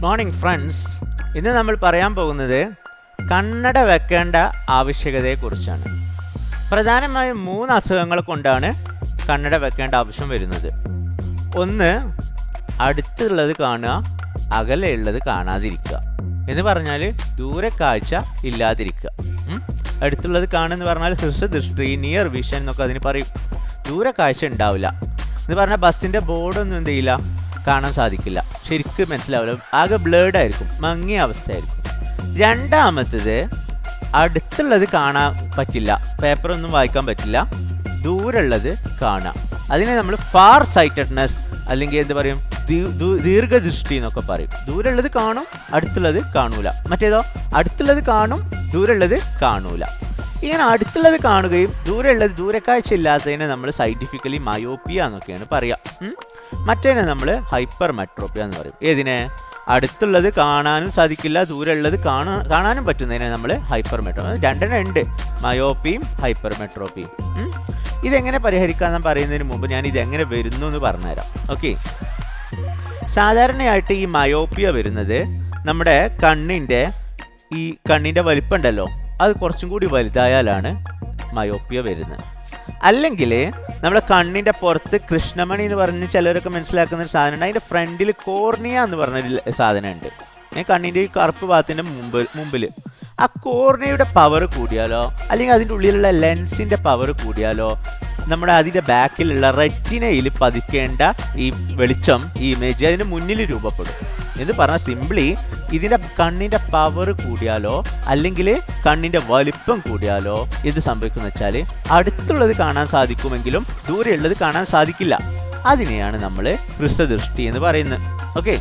Good morning friends ഇന്ന് നമ്മൾ പറയാൻ പോകുന്നത് കണ്ണട വെക്കേണ്ട ആവശ്യകതയെക്കുറിച്ചാണ്. പ്രധാനമായും മൂന്ന് അസുഖങ്ങൾ കൊണ്ടാണ് കണ്ണട വെക്കേണ്ട ആവശ്യം വരുന്നത്. ഒന്ന് അടുത്തുള്ളത് കാണുക അകലെയുള്ളത് കാണാതിരിക്കുക. എന്ന് പറഞ്ഞാൽ ദൂരെ കാഴ്ച ഇല്ലാതിരിക്കുക? അടുത്തുള്ളത് കാണുമെന്ന് പറഞ്ഞാൽ ഹ്രസ്വദൃഷ്ടി നിയർ വിഷൻ എന്നൊക്കെ അതിന് പറയും. ദൂരെ കാഴ്ച ഉണ്ടാവില്ല. എന്ന് പറഞ്ഞാൽ ബസ്സിന്റെ ബോർഡൊന്നും എന്ത് ചെയ്യില്ല? കാണാൻ സാധിക്കില്ല. ശരിക്കും മനസ്സിലാവില്ല. ആകെ ബ്ലേഡ് ആയിരിക്കും. മങ്ങിയ അവസ്ഥയായിരിക്കും. രണ്ടാമത്തേത് അടുത്തുള്ളത് കാണാൻ പറ്റില്ല. പേപ്പറൊന്നും വായിക്കാൻ പറ്റില്ല. ദൂരുള്ളത് കാണാം. അതിനെ നമ്മൾ ഫാർ സൈറ്റഡ്നെസ് അല്ലെങ്കിൽ എന്ത് പറയും? ദീർഘദൃഷ്ടി എന്നൊക്കെ പറയും. ദൂരമുള്ളത് കാണും അടുത്തുള്ളത് കാണൂല. മറ്റേതോ അടുത്തുള്ളത് കാണും ദൂരമുള്ളത് കാണൂല. ഇങ്ങനെ അടുത്തുള്ളത് കാണുകയും ദൂരമുള്ളത് ദൂരക്കാഴ്ച ഇല്ലാത്തതിനെ നമ്മൾ സയന്റിഫിക്കലി മയോപ്പിയ എന്നൊക്കെയാണ് പറയുക? മറ്റേനെ നമ്മൾ ഹൈപ്പർ മെട്രോപ്പിയ എന്ന് പറയും. ഏതിനെ? അടുത്തുള്ളത് കാണാനും സാധിക്കില്ല ദൂരമുള്ളത് കാണാൻ കാണാനും പറ്റുന്നതിനെ നമ്മൾ ഹൈപ്പർ മെട്രോ. രണ്ടെണ്ണം ഉണ്ട്. മയോപ്പിയും ഹൈപ്പർ മെട്രോപ്പിയും? ഇതെങ്ങനെ പരിഹരിക്കാമെന്ന് പറയുന്നതിന് മുമ്പ് ഞാൻ ഇതെങ്ങനെ വരുന്നു എന്ന് പറഞ്ഞുതരാം. ഓക്കെ. സാധാരണയായിട്ട് ഈ മയോപ്പിയ വരുന്നത് നമ്മുടെ കണ്ണിന്റെ ഈ കണ്ണിന്റെ വലിപ്പമുണ്ടല്ലോ അത് കുറച്ചും കൂടി വലുതായാലാണ് മയോപ്പിയ വരുന്നത്. അല്ലെങ്കിൽ നമ്മുടെ കണ്ണിന്റെ പുറത്ത് കൃഷ്ണമണി എന്ന് പറഞ്ഞ് ചിലരൊക്കെ മനസ്സിലാക്കുന്ന ഒരു സാധനമുണ്ട്. അതിന്റെ ഫ്രണ്ടിൽ കോർണിയ എന്ന് പറഞ്ഞൊരു സാധനമുണ്ട്. കണ്ണിന്റെ ഈ കറുപ്പ് ഭാഗത്തിന്റെ മുമ്പ് മുമ്പിൽ ആ കോർണിയയുടെ പവർ കൂടിയാലോ അല്ലെങ്കിൽ അതിന്റെ ഉള്ളിലുള്ള ലെൻസിന്റെ പവർ കൂടിയാലോ നമ്മുടെ അതിന്റെ ബാക്കിലുള്ള റെറ്റിനയിൽ പതിക്കേണ്ട ഈ വെളിച്ചം ഈ ഇമേജ് അതിന് മുന്നിൽ രൂപപ്പെടും. എന്ന് പറഞ്ഞാൽ സിംപ്ലി ഇതിന്റെ കണ്ണിന്റെ പവർ കൂടിയാലോ അല്ലെങ്കിൽ കണ്ണിന്റെ വലിപ്പം കൂടിയാലോ ഇത് സംഭവിക്കുന്ന വെച്ചാൽ അടുത്തുള്ളത് കാണാൻ സാധിക്കുമെങ്കിലും ദൂരെയുള്ളത് കാണാൻ സാധിക്കില്ല. അതിനെയാണ് നമ്മൾ ഹൃസ്വദൃഷ്ടി എന്ന് പറയുന്നത്. ഓക്കെ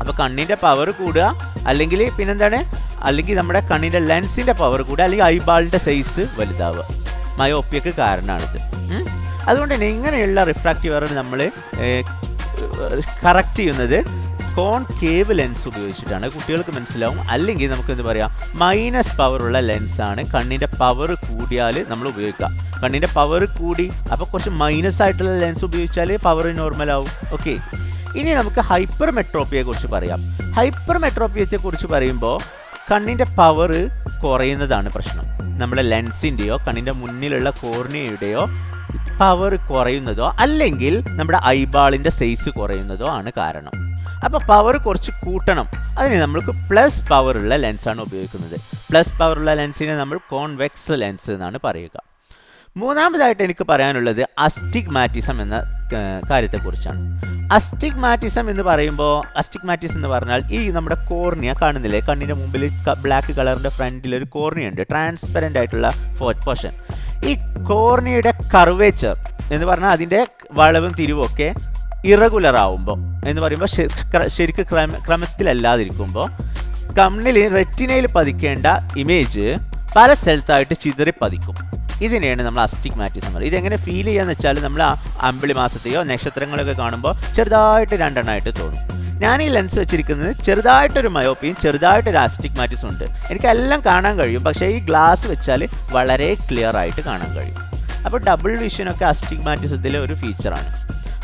അപ്പോൾ കണ്ണിന്റെ പവർ കൂടുക അല്ലെങ്കിൽ പിന്നെന്താണ്? അല്ലെങ്കിൽ നമ്മുടെ കണ്ണിന്റെ ലെൻസിന്റെ പവർ കൂടുക അല്ലെങ്കിൽ ഐബാളിന്റെ സൈസ് വലുതാവുക. മയോപ്പിയക്ക് കാരണമാണിത്. അതുകൊണ്ട് തന്നെ ഇങ്ങനെയുള്ള റിഫ്രാക്റ്റീവ് എറർ നമ്മൾ കറക്റ്റ് ചെയ്യുന്നത് കോൺ കേവ് ലെൻസ് ഉപയോഗിച്ചിട്ടാണ്. കുട്ടികൾക്ക് മനസ്സിലാവും. അല്ലെങ്കിൽ നമുക്ക് എന്ത് പറയാം? മൈനസ് പവറുള്ള ലെൻസാണ് കണ്ണിന്റെ പവർ കൂടിയാൽ നമ്മൾ ഉപയോഗിക്കുക. കണ്ണിന്റെ പവർ കൂടി. അപ്പോൾ കുറച്ച് മൈനസ് ആയിട്ടുള്ള ലെൻസ് ഉപയോഗിച്ചാൽ പവർ നോർമൽ ആവും. ഓക്കെ ഇനി നമുക്ക് ഹൈപ്പർ മെട്രോപ്പിയെ കുറിച്ച് പറയാം. ഹൈപ്പർ മെട്രോപ്പിയത്തെ കുറിച്ച് പറയുമ്പോൾ കണ്ണിന്റെ പവർ കുറയുന്നതാണ് പ്രശ്നം. നമ്മുടെ ലെൻസിന്റെയോ കണ്ണിന്റെ മുന്നിലുള്ള കോർണിയയുടെയോ പവർ കുറയുന്നതോ അല്ലെങ്കിൽ നമ്മുടെ ഐബാളിന്റെ സൈസ് കുറയുന്നതോ ആണ് കാരണം. അപ്പോൾ പവർ കുറച്ച് കൂട്ടണം. അതിന് നമ്മൾക്ക് പ്ലസ് പവറുള്ള ലെൻസാണ് ഉപയോഗിക്കുന്നത്. പ്ലസ് പവറുള്ള ലെൻസിനെ നമ്മൾ കോൺവെക്സ് ലെൻസ് എന്നാണ് പറയുക. മൂന്നാമതായിട്ട് എനിക്ക് പറയാനുള്ളത് അസ്റ്റിഗ്മാറ്റിസം എന്ന കാര്യത്തെക്കുറിച്ചാണ്. അസ്റ്റിഗ്മാറ്റിസം എന്ന് പറയുമ്പോൾ അസ്റ്റിഗ്മാറ്റിസം എന്ന് പറഞ്ഞാൽ ഈ നമ്മുടെ കോർണിയ കാണുന്നില്ലേ? കണ്ണിന്റെ മുമ്പിൽ ബ്ലാക്ക് കളറിന്റെ ഫ്രണ്ടിൽ ഒരു കോർണിയ ഉണ്ട്. ട്രാൻസ്പെറന്റ് ആയിട്ടുള്ള പോർഷൻ ഈ കോർണിയയുടെ കർവേച്ചർ എന്ന് പറഞ്ഞാൽ അതിന്റെ വളവും തിരിവൊക്കെ ഇറഗുലർ ആവുമ്പോൾ എന്ന് പറയുമ്പോൾ ശരിക്ക് ക്രമ ക്രമത്തിലല്ലാതിരിക്കുമ്പോൾ കണ്ണിൽ റെറ്റിനയിൽ പതിക്കേണ്ട ഇമേജ് പല സ്ഥലത്തായിട്ട് ചിതറി പതിക്കും. ഇതിനെയാണ് നമ്മൾ അസ്റ്റിഗ്മാറ്റിസം പറയുന്നത് ഇതെങ്ങനെ ഫീൽ ചെയ്യാന്ന് വെച്ചാൽ നമ്മൾ അമ്പിളി മാസത്തെയോ നക്ഷത്രങ്ങളൊക്കെ കാണുമ്പോൾ ചെറുതായിട്ട് രണ്ടെണ്ണമായിട്ട് തോന്നും. ഞാൻ ഈ ലെൻസ് വെച്ചിരിക്കുന്നത് ചെറുതായിട്ടൊരു മയോപ്പിയും ചെറുതായിട്ടൊരു അസ്റ്റിഗ്മാറ്റിസും ഉണ്ട്. എനിക്കെല്ലാം കാണാൻ കഴിയും. പക്ഷേ ഈ ഗ്ലാസ് വെച്ചാൽ വളരെ ക്ലിയർ ആയിട്ട് കാണാൻ കഴിയും. അപ്പോൾ ഡബിൾ വിഷനൊക്കെ അസ്റ്റിഗ്മാറ്റിസത്തിലെ ഒരു ഫീച്ചറാണ്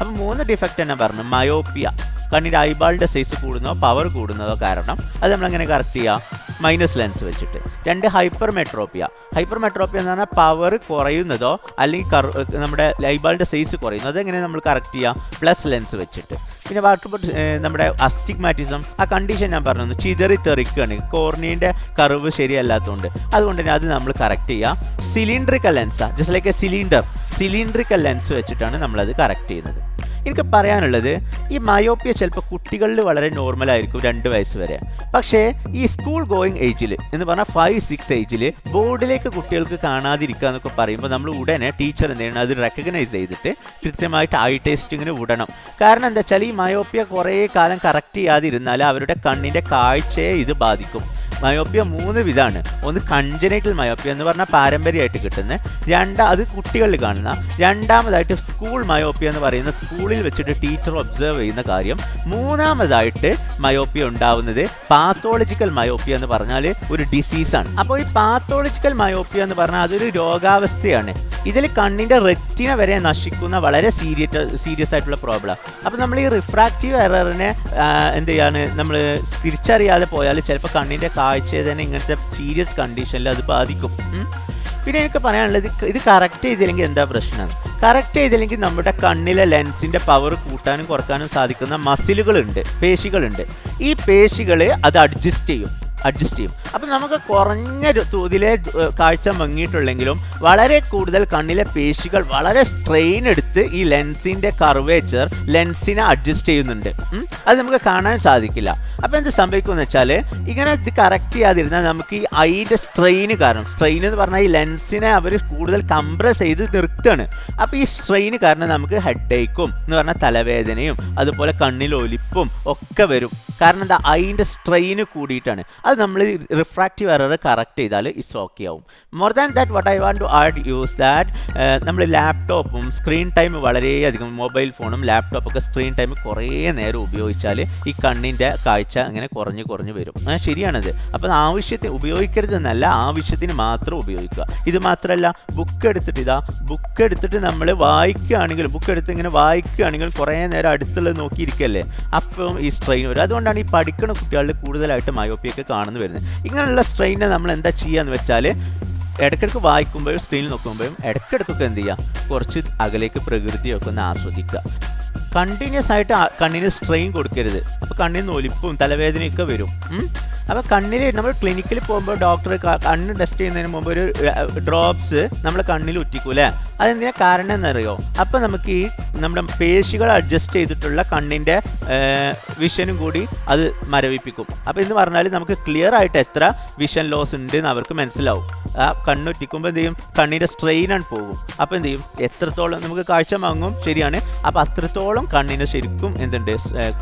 അപ്പോൾ മൂന്ന് ഡിഫക്റ്റ് തന്നെ പറഞ്ഞു. മയോപ്പിയ കണ്ണിന്റെ ഐബാളിന്റെ സൈസ് കൂടുന്നതോ പവർ കൂടുന്നതോ കാരണം അത് നമ്മളെങ്ങനെ കറക്റ്റ് ചെയ്യുക മൈനസ് ലെൻസ് വെച്ചിട്ട്. രണ്ട് ഹൈപ്പർ മെട്രോപ്പിയ ഹൈപ്പർ മെട്രോപ്പിയ എന്ന് പറഞ്ഞാൽ പവർ കുറയുന്നതോ അല്ലെങ്കിൽ നമ്മുടെ ഐബാളിന്റെ സൈസ് കുറയുന്നതോ അതെങ്ങനെ നമ്മൾ കറക്റ്റ് ചെയ്യുക പ്ലസ് ലെൻസ് വെച്ചിട്ട്. പിന്നെ വാട്ടർ നമ്മുടെ അസ്റ്റിഗ്മാറ്റിസം ആ കണ്ടീഷൻ ഞാൻ പറഞ്ഞു ചിതറി തെറിക്കുകയാണ് കോർണിയുടെ കർവ് ശരിയല്ലാത്തതുകൊണ്ട് അതുകൊണ്ട് തന്നെ അത് നമ്മൾ കറക്റ്റ് ചെയ്യുക cylindrical ലെൻസാണ് just like a cylinder cylindrical lens വെച്ചിട്ടാണ് നമ്മളത് കറക്റ്റ് ചെയ്യുന്നത്. എനിക്ക് പറയാനുള്ളത് ഈ മയോപ്പിയ ചിലപ്പോൾ കുട്ടികളിൽ വളരെ നോർമൽ ആയിരിക്കും രണ്ട് വയസ്സ് വരെ. പക്ഷേ ഈ സ്കൂൾ ഗോയിങ് ഏജിൽ എന്ന് പറഞ്ഞാൽ ഫൈവ് സിക്സ് ഏജിൽ ബോർഡിലേക്ക് കുട്ടികൾക്ക് കാണാതിരിക്കുക എന്നൊക്കെ പറയുമ്പോൾ നമ്മൾ ഉടനെ ടീച്ചർ എന്ത് ചെയ്യണം? അത് റെക്കഗ്നൈസ് ചെയ്തിട്ട് കൃത്യമായിട്ട് ഐ ടെസ്റ്റിങ്ങിന് വിടണം. കാരണം എന്താ വെച്ചാൽ ഈ മയോപ്പിയ കുറേ കാലം കറക്റ്റ് ചെയ്യാതിരുന്നാൽ അവരുടെ കണ്ണിന്റെ കാഴ്ചയെ ഇത് ബാധിക്കും. മയോപ്പിയ മൂന്ന് വിധമാണ് ഒന്ന് കൺജനൈറ്റൽ മയോപ്പിയ എന്ന് പറഞ്ഞാൽ പാരമ്പര്യമായിട്ട് കിട്ടുന്ന രണ്ടാ അത് കുട്ടികളിൽ കാണുന്ന രണ്ടാമതായിട്ട് സ്കൂൾ മയോപ്പിയ എന്ന് പറയുന്ന സ്കൂളിൽ വെച്ചിട്ട് ടീച്ചർ ഒബ്സർവ് ചെയ്യുന്ന കാര്യം. മൂന്നാമതായിട്ട് മയോപ്പിയ ഉണ്ടാവുന്നത് പാത്തോളജിക്കൽ മയോപ്പിയ എന്ന് പറഞ്ഞാൽ ഒരു ഡിസീസാണ് അപ്പോൾ ഈ പാത്തോളജിക്കൽ മയോപ്പിയ എന്ന് പറഞ്ഞാൽ അതൊരു രോഗാവസ്ഥയാണ്. ഇതിൽ കണ്ണിന്റെ റെറ്റിന വരെ നശിക്കുന്ന വളരെ സീരിയസ് സീരിയസ് ആയിട്ടുള്ള പ്രോബ്ലം. അപ്പോൾ നമ്മൾ ഈ റിഫ്രാക്റ്റീവ് എററിനെ എന്ത് ചെയ്യാണ്? നമ്മൾ തിരിച്ചറിയാതെ പോയാൽ ചിലപ്പോൾ കണ്ണിന്റെ കാഴ്ചയെ തന്നെ ഇങ്ങനത്തെ സീരിയസ് കണ്ടീഷനിൽ അത് ബാധിക്കും. പിന്നെ എനിക്ക് പറയാനുള്ളത് ഇത് ഇത് കറക്റ്റ് ചെയ്തില്ലെങ്കിൽ എന്താ പ്രശ്നം? കറക്റ്റ് ചെയ്തില്ലെങ്കിൽ നമ്മുടെ കണ്ണിലെ ലെൻസിന്റെ പവർ കൂട്ടാനും കുറക്കാനും സാധിക്കുന്ന മസിലുകളുണ്ട് പേശികളുണ്ട്. ഈ പേശികൾ അത് അഡ്ജസ്റ്റ് ചെയ്യും. അഡ്ജസ്റ്റ് ചെയ്യും. അപ്പം നമുക്ക് കുറഞ്ഞ തോതിലെ കാഴ്ച മങ്ങിയിട്ടുള്ളെങ്കിലും വളരെ കൂടുതൽ കണ്ണിലെ പേശികൾ വളരെ സ്ട്രെയിൻ എടുത്ത് ഈ ലെൻസിന്റെ കർവേച്ചർ ലെൻസിനെ അഡ്ജസ്റ്റ് ചെയ്യുന്നുണ്ട്. അത് നമുക്ക് കാണാൻ സാധിക്കില്ല. അപ്പോൾ എന്ത് സംഭവിക്കുമെന്ന് വെച്ചാൽ ഇങ്ങനെ ഇത് കറക്റ്റ് ചെയ്യാതിരുന്നാൽ നമുക്ക് ഈ ഐന്റെ സ്ട്രെയിന് കാരണം സ്ട്രെയിൻ എന്ന് പറഞ്ഞാൽ ഈ ലെൻസിനെ അവർ കൂടുതൽ കംപ്രസ് ചെയ്ത് നിർത്തുകയാണ്. അപ്പോൾ ഈ സ്ട്രെയിന് കാരണം നമുക്ക് ഹെഡ് ഏക്കും എന്ന് പറഞ്ഞാൽ തലവേദനയും അതുപോലെ കണ്ണിൽ ഒലിപ്പും ഒക്കെ വരും. കാരണം എന്താ? അതിന്റെ സ്ട്രെയിന് കൂടിയിട്ടാണ്. അത് നമ്മൾ റിഫ്രാക്റ്റീവ് എറർ കറക്റ്റ് ചെയ്താൽ ഇറ്റ്സ് ഓക്കെ ആവും. More than that what I want to add use that നമ്മൾ ലാപ്ടോപ്പും സ്ക്രീൻ ടൈം വളരെയധികം മൊബൈൽ ഫോണും ലാപ്ടോപ്പൊക്കെ സ്ക്രീൻ ടൈം കുറേ നേരം ഉപയോഗിച്ചാൽ ഈ കണ്ണിന്റെ കാഴ്ച അങ്ങനെ കുറഞ്ഞ് കുറഞ്ഞ് വരും. ശരിയാണത്. അപ്പോൾ ആവശ്യത്തിന് ഉപയോഗിക്കരുതെന്നല്ല ആവശ്യത്തിന് മാത്രം ഉപയോഗിക്കുക. ഇത് മാത്രമല്ല ബുക്ക് എടുത്തിട്ട് ഇതാ ബുക്ക് എടുത്തിട്ട് നമ്മൾ വായിക്കുകയാണെങ്കിൽ ബുക്ക് എടുത്ത് ഇങ്ങനെ വായിക്കുകയാണെങ്കിൽ കുറേ നേരം അടുത്തുള്ളത് നോക്കിയിരിക്കല്ലേ? അപ്പം ഈ സ്ട്രെയിൻ വരും. അതുകൊണ്ടാണ് ഈ പഠിക്കുന്ന കുട്ടികളിൽ കൂടുതലായിട്ട് മയോപ്പിയൊക്കെ കാണുന്നു വരുന്നത്. ഇങ്ങനെയുള്ള സ്ട്രെയിനെ നമ്മൾ എന്താ ചെയ്യുകയെന്ന് വെച്ചാൽ ഇടയ്ക്കിടയ്ക്ക് വായിക്കുമ്പോഴും സ്ക്രീനിൽ നോക്കുമ്പോഴും ഇടയ്ക്കിടയ്ക്കൊക്കെ എന്ത് ചെയ്യുക കുറച്ച് അകലേക്ക് പ്രകൃതിയൊക്കെ ഒന്ന് ആസ്വദിക്കുക. കണ്ടിന്യൂസ് ആയിട്ട് കണ്ണിന് സ്ട്രെയിൻ കൊടുക്കരുത്. അപ്പോൾ കണ്ണിന് ഒലിപ്പും തലവേദനയൊക്കെ വരും. അപ്പോൾ കണ്ണിൽ നമ്മൾ ക്ലിനിക്കിൽ പോകുമ്പോൾ ഡോക്ടർ കണ്ണ് ടെസ്റ്റ് ചെയ്യുന്നതിന് മുമ്പ് ഒരു ഡ്രോപ്സ് നമ്മൾ കണ്ണിൽ ഉറ്റിക്കൂലേ അതെന്തിനാ കാരണം എന്നറിയോ? അപ്പോൾ നമുക്ക് ഈ നമ്മുടെ പേശികൾ അഡ്ജസ്റ്റ് ചെയ്തിട്ടുള്ള കണ്ണിന്റെ വിഷനും കൂടി അത് മരവിപ്പിക്കും. അപ്പോൾ എന്ന് പറഞ്ഞാൽ നമുക്ക് ക്ലിയർ ആയിട്ട് എത്ര വിഷൻ ലോസ് ഉണ്ട് എന്ന് അവർക്ക് മനസ്സിലാവും. ആ കണ്ണുറ്റിക്കുമ്പോൾ എന്ത് ചെയ്യും? കണ്ണിന്റെ സ്ട്രെയിനാണ് പോകും. അപ്പോൾ എന്ത് ചെയ്യും? എത്രത്തോളം നമുക്ക് കാഴ്ച മങ്ങും ശരിയാണ്. അപ്പോൾ അത്രത്തോളം കണ്ണിന് ശരിക്കും എന്തുണ്ട്?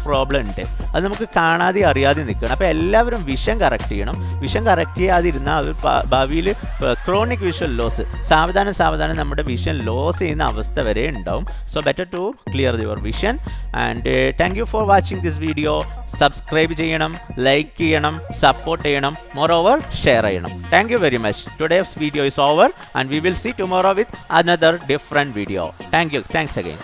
പ്രോബ്ലം ഉണ്ട്. അത് നമുക്ക് കാണാതെ അറിയാതെ നിൽക്കണം. അപ്പോൾ എല്ലാവരും വിഷം കറക്റ്റ് ചെയ്യണം. വിഷം കറക്റ്റ് ചെയ്യാതിരുന്നാൽ അവർ ഭാവിയിൽ ക്രോണിക് വിഷൻ ലോസ് സാവധാനം സാവധാനം നമ്മുടെ വിഷൻ ലോസ് ചെയ്യുന്ന അവസ്ഥ വരെ ഉണ്ടാവും. So better to clear your vision and thank you for watching this video subscribe ചെയ്യണം ലൈക്ക് ചെയ്യണം സപ്പോർട്ട് ചെയ്യണം മോർ ഓവർ ഷെയർ ചെയ്യണം. Thank you very much today's video is over and we will see tomorrow with another different video thank you thanks again